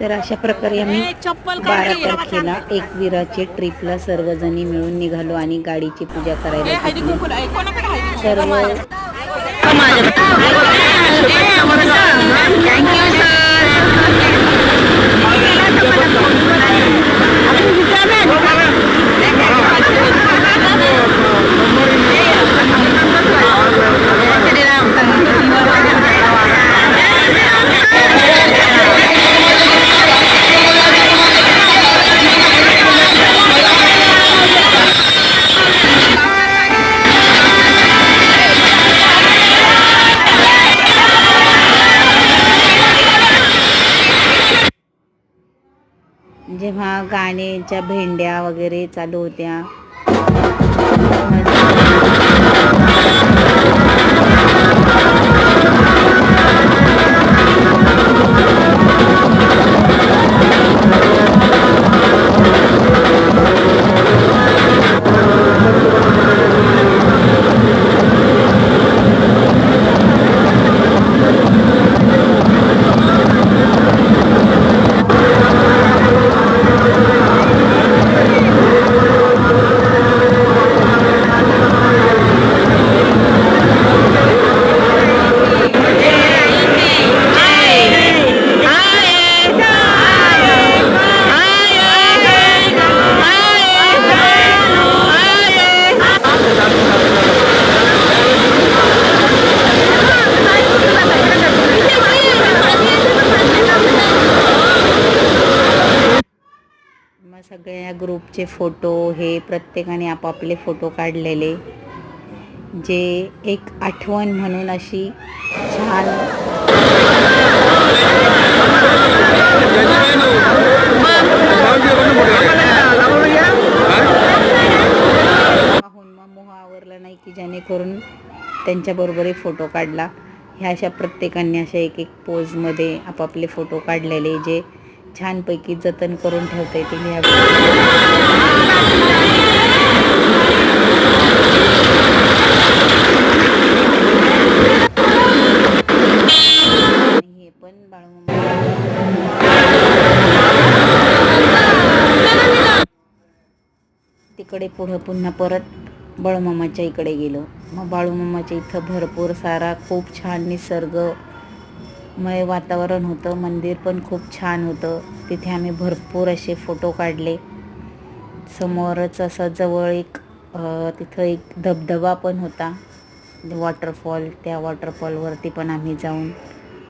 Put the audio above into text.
तर अशा प्रकारे आम्ही बारा. तारखेला एकविराचे ट्रिपला सर्वजणी मिळून निघालो आणि गाडीची पूजा करायला? सर्व जेव्हा गाण्याच्या भेंड्या वगैरे चालू होत्या. सगळ्या ग्रुपचे फोटो हे प्रत्येकाने आपापले फोटो काढलेले. जे एक आठवण म्हणून अशी छान पाहून मग मोह आवरला नाही की जेणेकरून त्यांच्याबरोबरही फोटो काढला. ह्या अशा प्रत्येकाने अशा एक एक पोजमध्ये आपापले फोटो काढलेले जे छानपैकी जतन करून ठेवता येतील हे पण तिकडे पुढं पुन्हा परत बाळूमामाच्या इकडे गेलो. मग बाळूमामाच्या इथं भरपूर सारा खूप छान निसर्ग मय वातावरण होतं मंदिर पण खूप छान होतं. तिथे आम्ही भरपूर असे फोटो काढले. समोरच असं जवळ एक तिथं एक धबधबा पण होता. वॉटरफॉल त्या वॉटरफॉलवरती पण आम्ही जाऊन